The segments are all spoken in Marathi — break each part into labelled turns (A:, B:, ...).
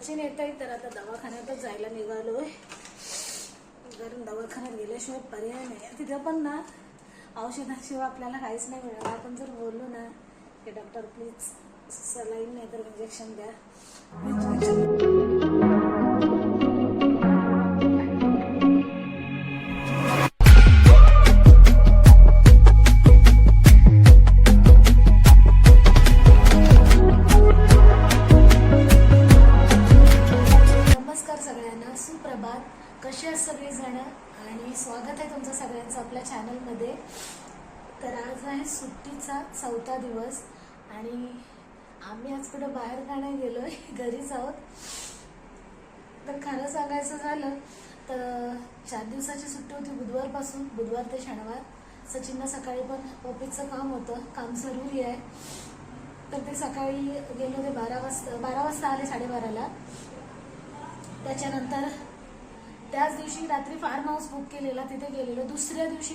A: सचिन येत आहे तर आता दवाखान्यातच जायला निघालोय. कारण दवाखान्यात गेल्याशिवाय पर्याय नाही. तिथे पण ना औषधाशिवाय आपल्याला काहीच नाही मिळणार. आपण जर बोललो ना की डॉक्टर प्लीज सलाईन नाही तर इंजेक्शन द्या. तर आज आहे सुट्टीचा चौथा दिवस आणि आम्ही आज कुठं बाहेर का नाही गेलो घरीच आहोत. तर खरं सांगायचं झालं तर चार दिवसाची सुट्टी होती बुधवारपासून बुधवार ते शनिवार. सचिनला सकाळी पण ऑफिसचं काम होतं काम जरुरी आहे. तर ते सकाळी गेलो ते बारा वाजता बारा वाजता आले साडेबाराला. त्याच्यानंतर त्याच दिवशी रात्री फार्म हाऊस बुक केलेला तिथे गेलेलो. दुसऱ्या दिवशी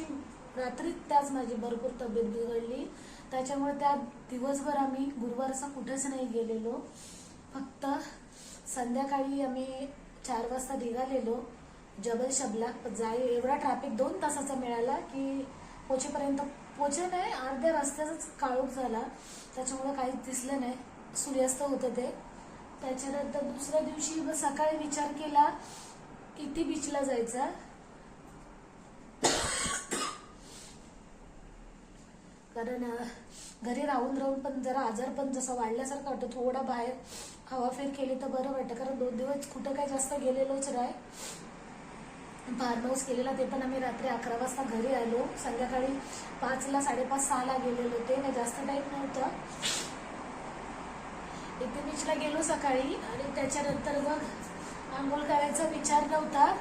A: रात्री त्याच माझी भरपूर तब्येत बिघडली. त्याच्यामुळे त्या दिवसभर आम्ही गुरुवारचा कुठेच नाही गेलेलो. फक्त संध्याकाळी आम्ही चार वाजता निघालेलो. जबल शबला जाय एवढा ट्रॅफिक दोन तासाचा मिळाला की पोचेपर्यंत पोचे नाही अर्ध्या रस्त्याचाच काळोख झाला. त्याच्यामुळे काहीच दिसलं नाही. सूर्यास्त होतं ते. त्याच्यानंतर दुसऱ्या दिवशी मग सकाळी विचार केला किती बीचला जायचा? कारण घरी राहून राहून पण जरा आजार पण जसं वाढल्यासारखं वाटतं. थोडा बाहेर हवाफेर केली तर बरं वाटतं. कारण दोन दिवस कुठं काय जास्त गेलेलोच नाही. फार्महाऊस केलेला ते पण आम्ही रात्री अकरा वाजता घरी आलो. संध्याकाळी पाचला साडेपाच सहाला गेलेलो. ते नाही जास्त टाईम नव्हतं. इथे बीचला गेलो सकाळी आणि त्याच्यानंतर मग आंघोळ करायचा विचार नव्हता.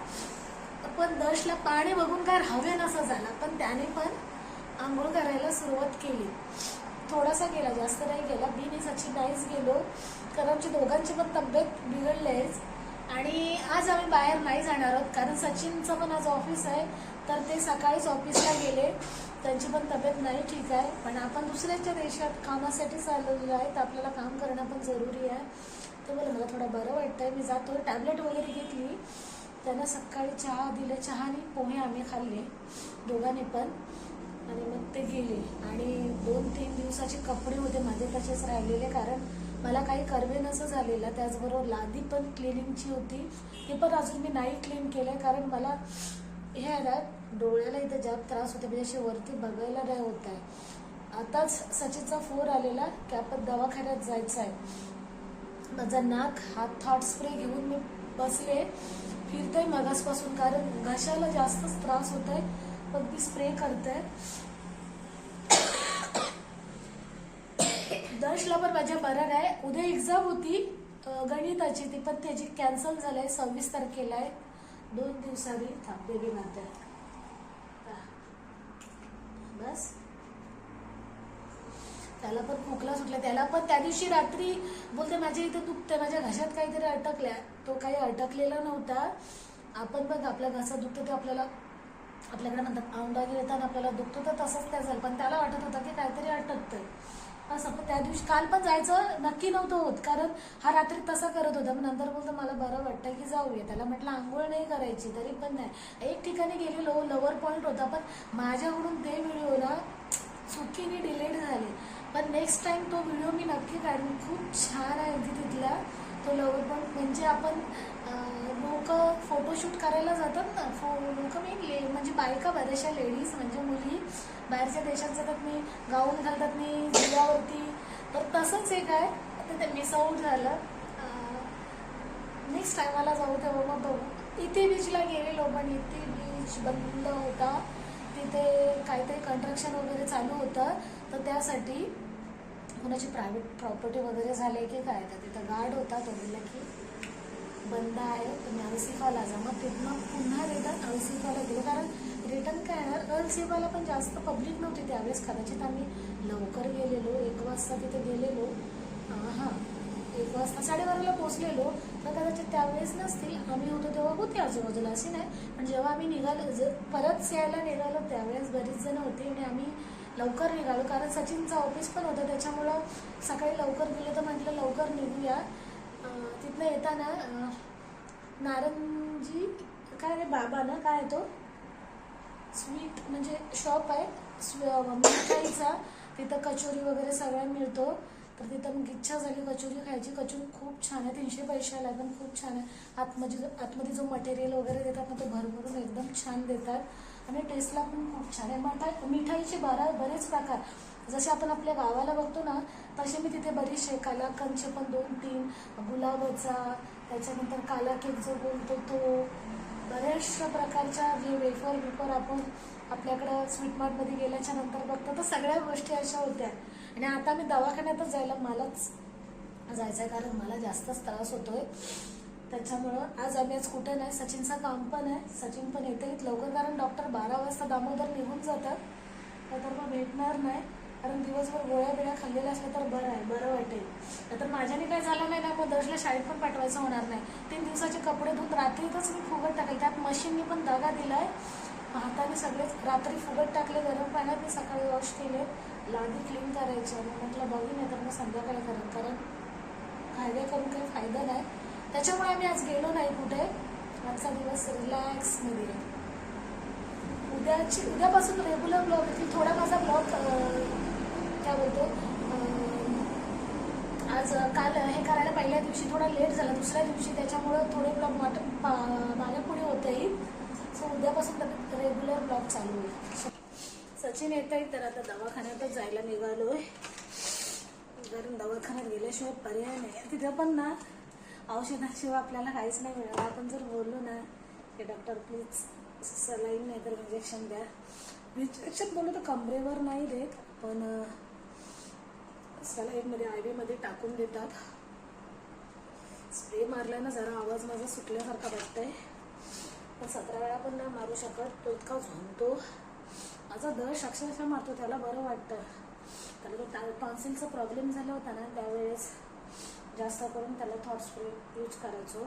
A: पण दशला पाणी बघून काय हवे नसं झाला. पण त्याने पण आंघोळ करायला सुरुवात केली. थोडासा केला जास्त नाही केला मी मी सचिन नाहीच गेलो. कारण आमची दोघांची पण तब्येत बिघडलेच आणि आज आम्ही बाहेर नाही जाणार आहोत. कारण सचिनचं पण आज ऑफिस आहे. तर ते सकाळीच ऑफिसला गेले. त्यांची पण तब्येत नाही ठीक आहे. पण आपण दुसऱ्याच्या देशात कामासाठी चाललेलो आहे. तर आपल्याला काम करणं पण जरुरी आहे. ते बोला मला थोडं बरं वाटतंय. मी जातो. टॅबलेट वगैरे घेतली. त्यांना सकाळी चहा दिले. चहाने पोहे आम्ही खाल्ले. दोघांनी पण. आणि मग ते गेले. आणि दोन तीन दिवसाचे कपडे होते माझे तसेच राहिलेले कारण मला काही करवेन नसं झालेलं. त्याचबरोबर लादी पण क्लिनिंगची होती. ती पण अजून मी नाही क्लीन केलं कारण मला हे आहे ना डोळ्याला इथे जास्त त्रास होते म्हणजे असे वरती बघायला नाही होत आहे. आताच सचिनचा फोन आलेला की आपण दवाखान्यात जायचं आहे. माझा नाक हात थॉट स्प्रे घेऊन मी बसले. फिरतोय मगासपासून कारण घशाला जास्तच त्रास होत आहे पण ती स्प्रे करते दशला पण माझ्या बरं आहे. उद्या एक्झाम होती. गणिताची ती पण त्याची कॅन्सल झाली सव्वीस तारखेला आहे दोन दिवसांनी थांब बेबी मारते बस. त्याला पण खोकला सुटला त्याला पण त्या दिवशी रात्री बोलते माझ्या इथे दुखते माझ्या घशात काहीतरी अटकल्या. तो काही अटकलेला नव्हता. आपण बघ आपल्या घसा दुखतो ते आपल्याला आपल्याकडे म्हणतात औंधा येताना आपल्याला दुखतो तर तसंच त्या झालं. पण त्याला वाटत होतं की काहीतरी अटकतंय. असं. पण त्या दिवशी काल पण जायचं नक्की नव्हतं होत कारण हा रात्री तसा करत होता. मग नंतर बोलतो मला बरं वाटतं की जाऊया. त्याला म्हटलं आंघोळ नाही करायची तरी पण नाही. एक ठिकाणी गेलेलो लवर पॉईंट होता पण माझ्याकडून ते व्हिडिओ ना चुकीने डिलीट झाले. पण नेक्स्ट टाइम तो व्हिडिओ मी नक्की काढून. खूप छान आहे अगदी तिथला तो लवर पण म्हणजे आपण लोक फोटोशूट करायला जातात ना. फो लोक मी ले म्हणजे बायका बऱ्याचशा लेडीज म्हणजे मुली बाहेरच्या देशात जातात मी गाऊन घालतात मी जिल्ह्यावरती तर तसंच एक आहे. आता ते मिसआउट झालं. नेक्स्ट टायमाला जाऊ तेव्हा मग बघू. इथे बीचला गेलेलो पण इथे बीच बंद होता. तिथे काहीतरी कंस्ट्रक्शन वगैरे चालू होतं. तर त्यासाठी कुणाची प्रायव्हेट प्रॉपर्टी वगैरे झाली की काय? तर तिथं गार्ड होता तो बोलला की बंद आहे तुम्ही औसिफाला जा. मग तिथनं पुन्हा रिटर्न औसिफाला गेलो. कारण रिटर्न काय येणार औसिफाला पण जास्त पब्लिक नव्हती त्यावेळेस. कदाचित आम्ही लवकर गेलेलो एक वाजता तिथे गेलेलो. हां एक वाजता साडेबाराला पोचलेलो तर कदाचित त्यावेळेस नसतील. आम्ही होतो तेव्हा होते आजूबाजूला. असे नाही. पण जेव्हा आम्ही निघालो जर परत यायला निघालो त्यावेळेस बरीच जण होते आणि आम्ही लवकर निघालो. कारण सचिनचं ऑफिस पण होतं त्याच्यामुळं सकाळी लवकर गेलो तर म्हटलं लवकर निघूया. तिथनं येताना नारंगजी नारंजी काय रे बाबा ना काय तो? स्वीट म्हणजे शॉप आहे. स्व- मिठाईचा. तिथं कचोरी वगैरे सगळं मिळतो. तर तिथं मग इच्छा झाली कचोरी खायची. कचोरी खूप छान आहे. तीनशे पैशाला पण खूप छान आहे. आतमध्ये जो आतमध्ये जो मटेरियल वगैरे देतात ना तो भरभरून एकदम छान देतात. आणि टेस्टला पण खूप छान आहे. मठा मिठाईचे बरा बरेच प्रकार. जसे आपण आपल्या गावाला बघतो ना तसे मी तिथे बरेचसे कलाकंदचे पण दोन तीन गुलाबाचा त्याच्यानंतर काला केक जो बोलतो तो बऱ्याचशा प्रकारच्या जे वेफर बिफर आपण आपल्याकडं स्वीट मार्टमध्ये गेल्याच्यानंतर बघतो तर सगळ्या गोष्टी अशा होत्या. आणि आता मी दवाखान्यातच जायला मलाच जायचं आहे कारण मला जास्तच त्रास होतोय. त्याच्यामुळं आज आम्ही आज कुठे नाही सचिनचं काम पण आहे. सचिन पण येते. लवकर कारण डॉक्टर बारा वाजता दामोदर निघून जातात तर मग भेटणार नाही. कारण दिवसभर गोळ्या बिळ्या खाल्लेल्या असल्या तर बरं आहे बरं वाटेल. तर माझ्याने काय झालं नाही ना मग दर्शला शाळेत पण पाठवायचं होणार नाही. तीन दिवसाचे कपडे धुवून रात्रीतच मी फुगत टाकले. त्यात मशीननी पण दगा दिलाय. हाताने सगळेच रात्री फुगत टाकले गरम पाण्यात मी सकाळी वॉश केले. लादी क्लीन करायची. आणि म्हटलं बघी नाही तर मग संध्याकाळी करेन कारण फायदे करून काही फायदा नाही. त्याच्यामुळे आम्ही आज गेलो नाही कुठे. आजचा दिवस रिलॅक्समध्ये आहे. उद्याची उद्यापासून रेग्युलर ब्लॉग येतील थोडा माझा ब्लॉग काय बोलतो आज काल हे करायला पहिल्या दिवशी थोडा लेट झाला. दुसऱ्या दिवशी त्याच्यामुळं थोडे ब्लॉग वाट माझ्या पुढे होत येईल सो उद्यापासून रेग्युलर ब्लॉग चालू आहे. सचिन येत आहे तर आता दवाखान्यातच जायला निघालोय. कारण दवाखान्यात गेल्याशिवाय पर्याय नाही. तिथं पण ना औषधाशिवाय आपल्याला काहीच नाही मिळणार. आपण जर बोललो ना की डॉक्टर प्लीज सलाईन नाही तर इंजेक्शन द्या. इंजेक्शन बोललो तर कमरेवर नाही देत पण सलाईनमध्ये आयमध्ये टाकून देतात. स्प्रे मारल्यानं जरा आवाज माझा सुटल्यासारखा वाटतंय. पण सतरा वेळा पण नाही मारू शकत. तो इतका झोंबतो माझा दश अक्षरशः मारतो त्याला बरं वाटतं. त्याला तो टॉन्सिलचा प्रॉब्लेम झाला होता ना त्यावेळेस. जास्त करून त्याला थॉट स्प्रे यूज करायचो.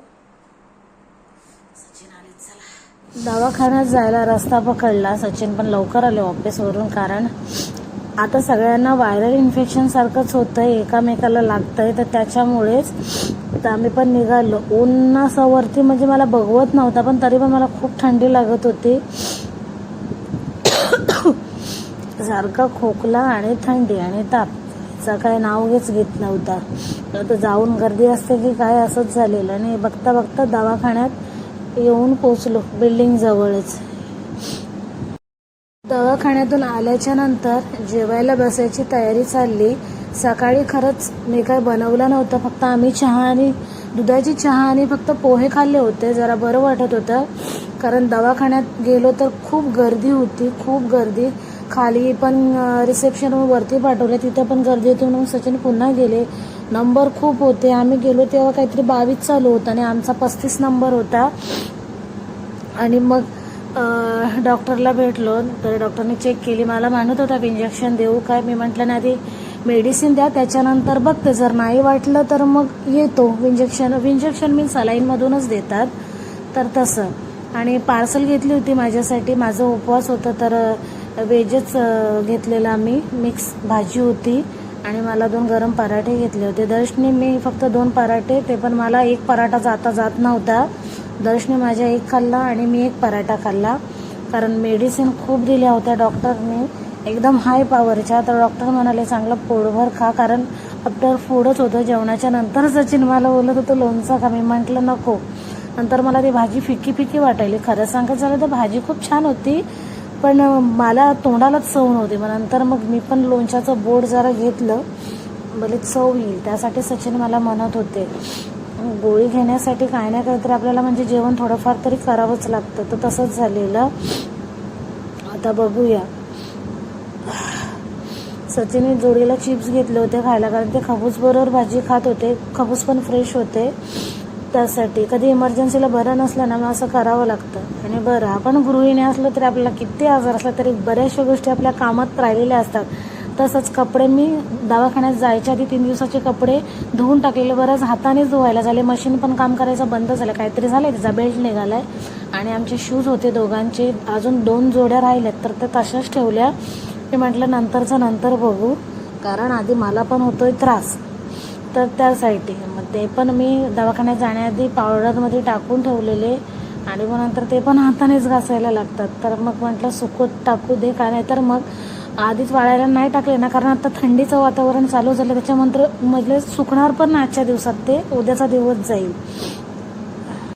A: सचिन आले चला. दवाखान्यात जायला रस्ता पकडला. सचिन पण लवकर आले ऑफिसवरून कारण आता सगळ्यांना व्हायरल इन्फेक्शन सारखंच होतंय. एकामेकाला लागतंय. तर त्याच्यामुळेच तर आम्ही पण निघालो. उन्हासावरती म्हणजे मला बघवत नव्हता पण तरी पण मला खूप थंडी लागत होती. सारखा खोकला आणि थंडी आणि ताप. चा काय नाव घेच घेत नव्हता. तर जाऊन गर्दी असते की काय असंच झालेलं. आणि बघता बघता दवाखान्यात येऊन पोचलो बिल्डिंग जवळच. दवाखान्यातून आल्याच्यानंतर जेवायला बसायची तयारी चालली. सकाळी खरंच मी काय बनवलं नव्हतं फक्त आम्ही चहा आणि दुधाची चहा आणि फक्त पोहे खाल्ले होते जरा बरं वाटत होतं. कारण दवाखान्यात गेलो तर खूप गर्दी होती खूप गर्दी. खाली पण रिसेप्शन वरती पाठवले. तिथं पण गर्दी होती म्हणून सचिन पुन्हा गेले. नंबर खूप होते. आम्ही गेलो तेव्हा काहीतरी बावीस चालू होता आणि आमचा पस्तीस नंबर होता. आणि मग डॉक्टरला भेटलो. तर डॉक्टरने चेक केली. मला मानत होता इंजेक्शन देऊ काय? मी म्हटलं नाही आधी मेडिसिन द्या. त्याच्यानंतर बघते. जर नाही वाटलं तर मग येतो. इंजेक्शन इंजेक्शन मी सलाईनमधूनच देतात. तर तसं. आणि पार्सल घेतली होती माझ्यासाठी. माझं उपवास होतं. तर व्हेजच घेतलेला मी मिक्स भाजी होती आणि मला दोन गरम पराठे घेतले होते. दर्शनी मी फक्त दोन पराठे ते पण मला एक पराठा जाता जात नव्हता. दर्शने माझ्या एक खाल्ला आणि मी एक पराठा खाल्ला. कारण मेडिसिन खूप दिल्या होत्या डॉक्टरने एकदम हाय पॉवरच्या तर डॉक्टर म्हणाले चांगलं पोळभर खा. कारण आफ्टर फूडच होतं. जेवणाच्या नंतर सचिन मला बोलत होतं लोणचं का मी म्हटलं नको. नंतर मला ती भाजी फिकी फिकी वाटायली. खरं सांगायचं झालं तर भाजी खूप छान होती. पण मला तोंडालाच चव नव्हती. मग नंतर मग मी पण लोणच्याचं बोट जरा घेतलं. भले चव येईल. त्यासाठी सचिन मला म्हणत होते गोळी घेण्यासाठी काय ना काहीतरी आपल्याला म्हणजे जेवण थोडंफार तरी करावंच लागतं. तर तसंच झालेलं. आता बघूया. सचिनने जोडीला चिप्स घेतले होते खायला कारण ते खबूस बरोबर भाजी खात होते. खबूस पण फ्रेश होते. त्यासाठी. कधी इमर्जन्सीला बरं नसलं ना मग असं करावं लागतं. आणि बरं आपण गृहिणी असलो तरी आपल्याला किती आजार असला तरी बऱ्याचशा गोष्टी आपल्या कामात राहिलेल्या असतात. तसंच कपडे मी दवाखान्यात जायच्या आधी तीन दिवसाचे कपडे धुवून टाकलेले बरंच हातानेच धुवायला झाले. मशीन पण काम करायचं बंद झालं. काहीतरी झालं त्याचा बेल्ट निघालाय. आणि आमचे शूज होते दोघांचे. अजून दोन जोड्या राहिल्यात तर त्या तशाच ठेवल्या. मी म्हटलं नंतरचं नंतर बघू. कारण आधी मला पण होतोय त्रास.
B: तर त्यासाठी मग ते पण मी दवाखान्यात जाण्याआधी पावडरमध्ये टाकून ठेवलेले आणि मग नंतर ते पण हातानेच घासायला लागतात. तर मग म्हटलं सुकत टाकू दे का नाही तर मग आधीच वाळायला नाही टाकले ना कारण आता थंडीचं वातावरण चालू झालं त्याच्यानंतर म्हणजे सुकणार पण आजच्या दिवसात ते उद्याचा दिवस जाईल.